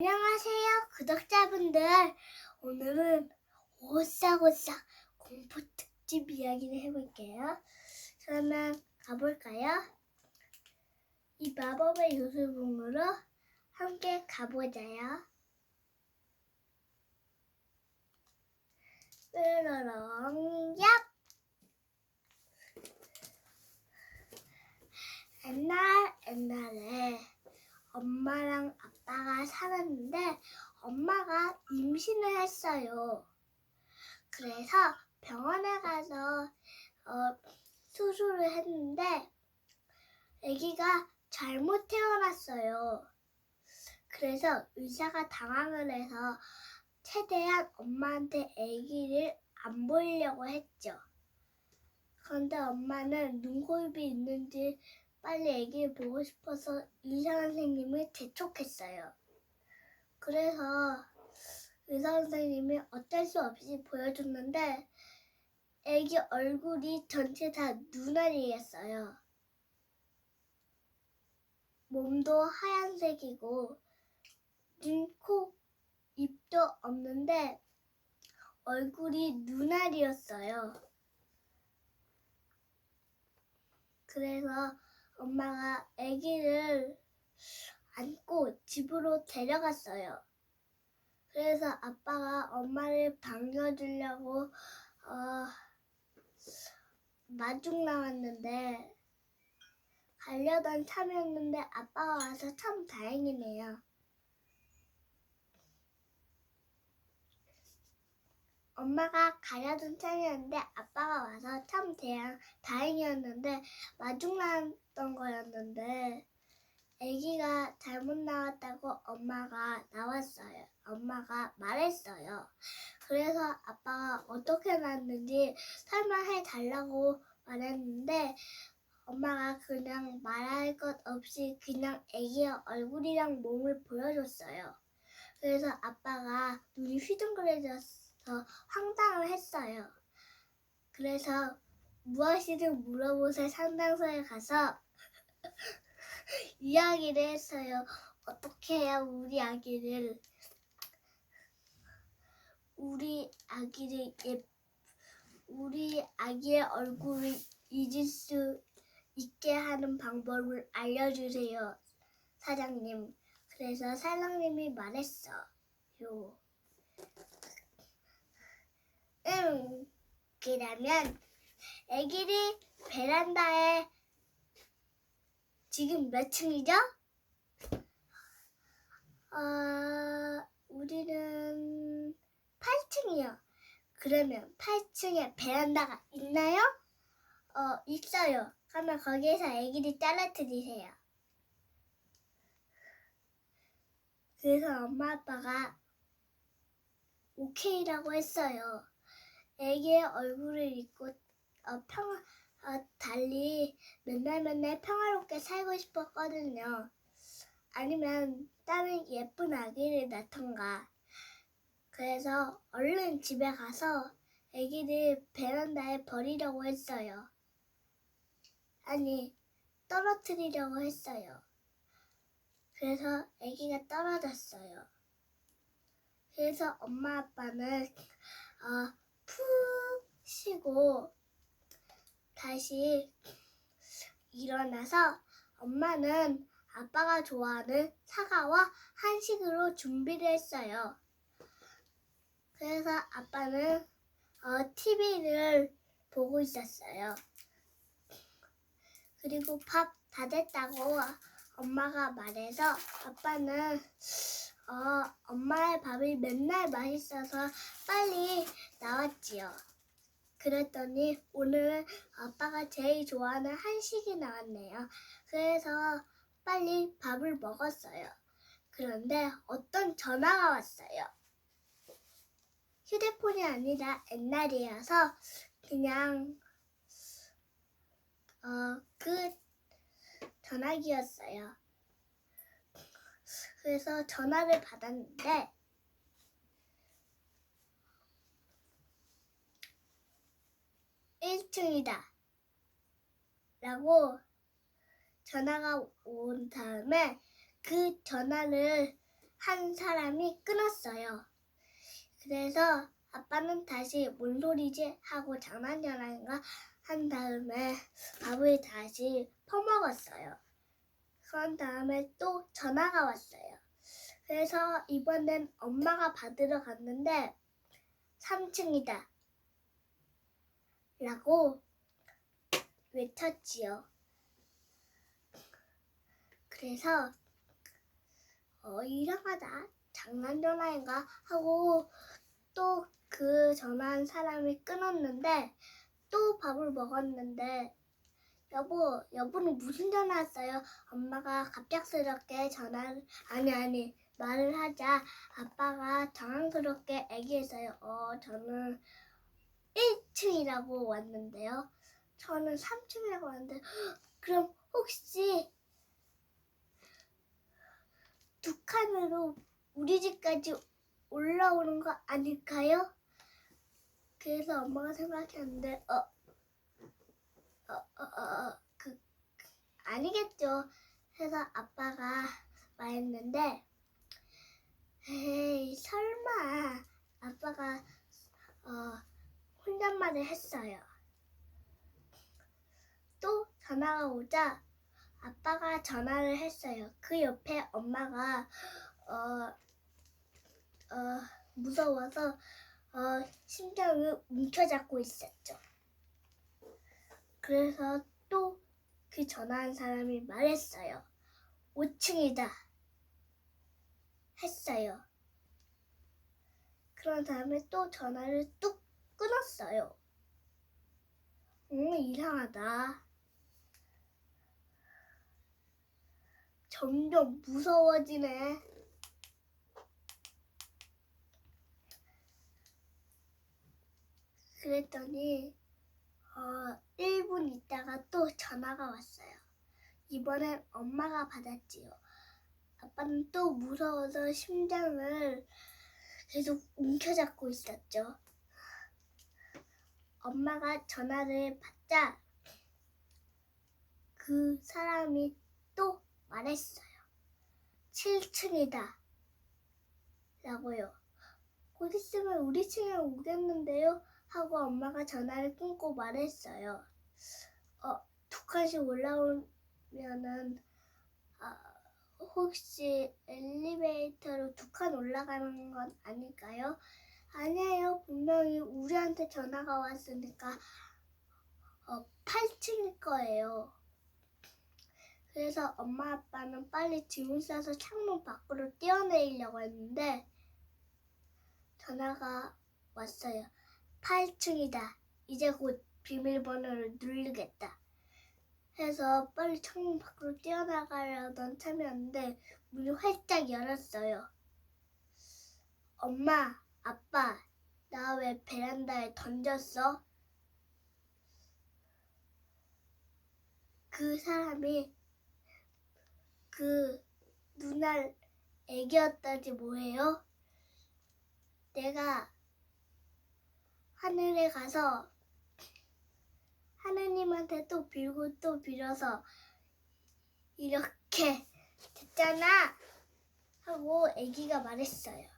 안녕하세요, 구독자분들. 오늘은 오싹오싹 공포 특집 이야기를 해볼게요. 그러면 가볼까요? 이 마법의 요술봉으로 함께 가보자요. 뾰로롱, 얍! 옛날, 옛날에 엄마랑 아빠가 살았는데 엄마가 임신을 했어요. 그래서 병원에 가서 어, 수술을 했는데 아기가 잘못 태어났어요. 그래서 의사가 당황을 해서 최대한 엄마한테 아기를 안 보이려고 했죠. 그런데 엄마는 눈코입이 있는지 빨리 아기를 보고 싶어서 의사 선생님을 재촉했어요. 그래서 의사 선생님이 어쩔 수 없이 보여줬는데 아기 얼굴이 전체 다 눈알이었어요. 몸도 하얀색이고 눈, 코, 입도 없는데 얼굴이 눈알이었어요. 그래서 엄마가 아기를 안고 집으로 데려갔어요. 그래서 아빠가 엄마를 반겨주려고 어, 마중 나왔는데 가려던 참이었는데 아빠가 와서 참 다행이네요. 엄마가 가려던 참이었는데 아빠가 와서 참 대양, 다행이었는데 마중 나왔던 거였는데 아기가 잘못 나왔다고 엄마가 나왔어요. 엄마가 말했어요. 그래서 아빠가 어떻게 낳았는지 설명해 달라고 말했는데 엄마가 그냥 말할 것 없이 그냥 아기의 얼굴이랑 몸을 보여줬어요. 그래서 아빠가 눈이 휘둥그레져서 황당을 했어요. 그래서 무엇이든 물어보세 상담소에 가서 이야기를 했어요. 어떻게 해야 우리 아기를 우리 아기를 예 우리 아기의 얼굴을 잊을 수 있게 하는 방법을 알려주세요, 사장님. 그래서 사장님이 말했어요. 응, 그러면 아기를 베란다에 지금 몇 층이죠? 어, 우리는 8층이요. 그러면 8층에 베란다가 있나요? 어, 있어요. 그러면 거기에서 아기를 떨어뜨리세요. 그래서 엄마 아빠가 오케이라고 했어요. 아기의 얼굴을 잊고 어, 평, 어, 달리 맨날 맨날 평화롭게 살고 싶었거든요. 아니면 다른 예쁜 아기를 낳던가. 그래서 얼른 집에 가서 아기를 베란다에 버리려고 했어요. 아니, 떨어뜨리려고 했어요. 그래서 아기가 떨어졌어요. 그래서 엄마 아빠는 어, 푹 쉬고 다시 일어나서 엄마는 아빠가 좋아하는 사과와 한식으로 준비를 했어요. 그래서 아빠는 어, TV를 보고 있었어요. 그리고 밥 다 됐다고 엄마가 말해서 아빠는 어, 엄마의 밥이 맨날 맛있어서 빨리 나왔지요. 그랬더니 오늘은 아빠가 제일 좋아하는 한식이 나왔네요. 그래서 빨리 밥을 먹었어요. 그런데 어떤 전화가 왔어요. 휴대폰이 아니라 옛날이어서 그냥 어, 그 전화기였어요. 그래서 전화를 받았는데 (1층이다) 라고 전화가 온 다음에 그 전화를 한 사람이 끊었어요. 그래서 아빠는 다시 뭔 소리지 하고 장난 전화인가 한 다음에 밥을 다시 퍼먹었어요. 그런 다음에 또 전화가 왔어요. 그래서 이번엔 엄마가 받으러 갔는데 3층이다. 라고 외쳤지요. 그래서 어 이상하다 장난 전화인가 하고 또 그 전화한 사람이 끊었는데 또 밥을 먹었는데 여보 여보는 무슨 전화 왔어요? 엄마가 갑작스럽게 전화를 아니 아니 말을 하자 아빠가 당황스럽게 얘기했어요. 어 저는 1층이라고 왔는데요. 저는 3층이라고 왔는데 그럼 혹시 두 칸으로 우리 집까지 올라오는 거 아닐까요? 그래서 엄마가 생각했는데 어, 어, 어, 어, 어, 그, 그 아니겠죠. 해서 아빠가 말했는데 에이 설마 아빠가 어, 혼잣말을 했어요. 또 전화가 오자 아빠가 전화를 했어요. 그 옆에 엄마가 어, 어, 무서워서 어, 심장을 움켜잡고 있었죠. 그래서 또 그 전화한 사람이 말했어요. 5층이다. 했어요. 그런 다음에 또 전화를 뚝 끊었어요. 음, 이상하다. 점점 무서워지네. 그랬더니 어, 1분 있다가 또 전화가 왔어요. 이번엔 엄마가 받았지요. 아빠는 또 무서워서 심장을 계속 움켜잡고 있었죠. 엄마가 전화를 받자 그 사람이 또 말했어요. 7층이다. 라고요. 곧 있으면 우리 층에 오겠는데요? 하고 엄마가 전화를 끊고 말했어요. 어, 두 칸씩 올라오면은, 아, 혹시 엘리베이터로 두 칸 올라가는 건 아닐까요? 아니에요. 분명히 우리한테 전화가 왔으니까, 어, 8층일 거예요. 그래서 엄마 아빠는 빨리 짐을 싸서 창문 밖으로 뛰어내리려고 했는데 전화가 왔어요. 8층이다. 이제 곧 비밀번호를 누르겠다. 해서 빨리 창문 밖으로 뛰어나가려던 참이었는데 문이 활짝 열었어요. 엄마, 아빠, 나 왜 베란다에 던졌어? 그 사람이 그 누나 애기였다지 뭐예요? 내가 하늘에 가서 하느님한테 또 빌고 또 빌어서 이렇게 됐잖아 하고 애기가 말했어요.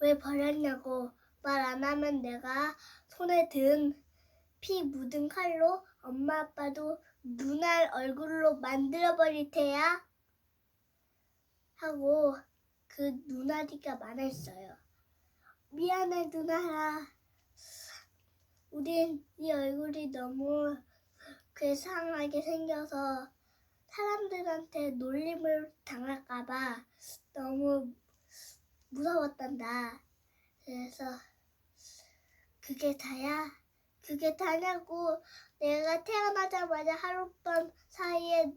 왜 버렸냐고 말 안 하면 내가 손에 든 피 묻은 칼로 엄마 아빠도 누날 얼굴로 만들어 버릴 테야 하고 그 누나리가 말했어요. 미안해 누나야. 우린 네 얼굴이 너무 괴상하게 생겨서 사람들한테 놀림을 당할까봐 너무 무서웠단다. 그래서 그게 다야? 그게 다냐고 내가 태어나자마자 하룻밤 사이에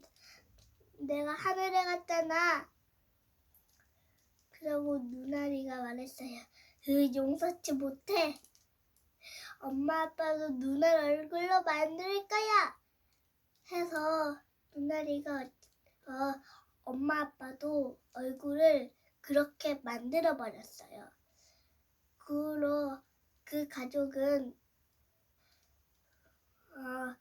내가 하늘에 갔잖아. 그러고 누나리가 말했어요. 그 용서치 못해. 엄마 아빠도 누나 얼굴로 만들 거야. 해서 누나리가 어, 엄마 아빠도 얼굴을 그렇게 만들어 버렸어요. 그로 그 가족은 어,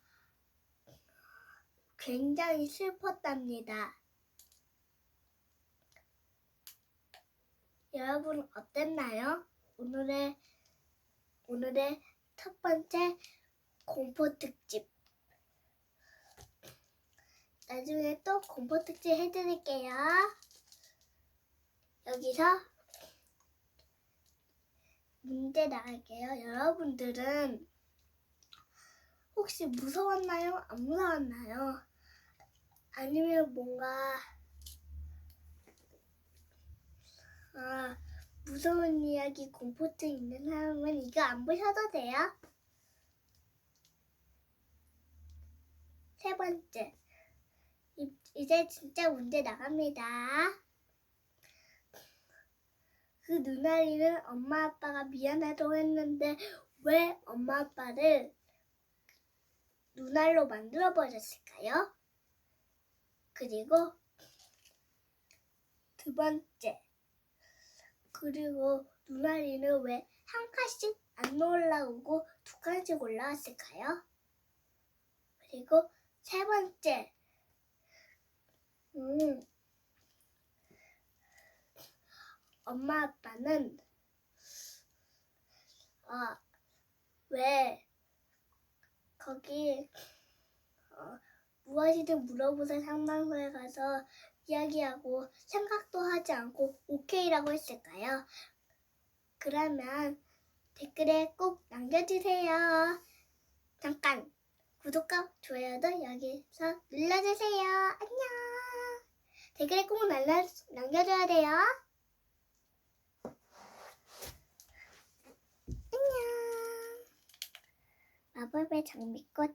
굉장히 슬펐답니다. 여러분 어땠나요? 오늘의 오늘의 첫 번째 공포 특집. 나중에 또 공포 특집 해드릴게요. 여기서 문제 나갈게요. 여러분들은 혹시 무서웠나요? 안 무서웠나요? 아니면 뭔가 아, 무서운 이야기 공포증 있는 사람은 이거 안 보셔도 돼요. 세 번째. 이- 이제 진짜 문제 나갑니다. 그 누나리는 엄마 아빠가 미안하다고 했는데 왜 엄마 아빠를 눈알로 만들어 버렸을까요? 그리고 두 번째. 그리고 누나리는 왜 한 칸씩 안 올라오고 두 칸씩 올라왔을까요? 그리고 세 번째. 음, 엄마 아빠는 어, 왜 거기 어, 무엇이든 물어보자 상담소에 가서 이야기하고 생각도 하지 않고 오케이라고 했을까요? 그러면 댓글에 꼭 남겨주세요. 잠깐 구독과 좋아요도 여기서 눌러주세요. 안녕. 댓글에 꼭 남겨줘야 돼요. 안녕. 마법의 장미꽃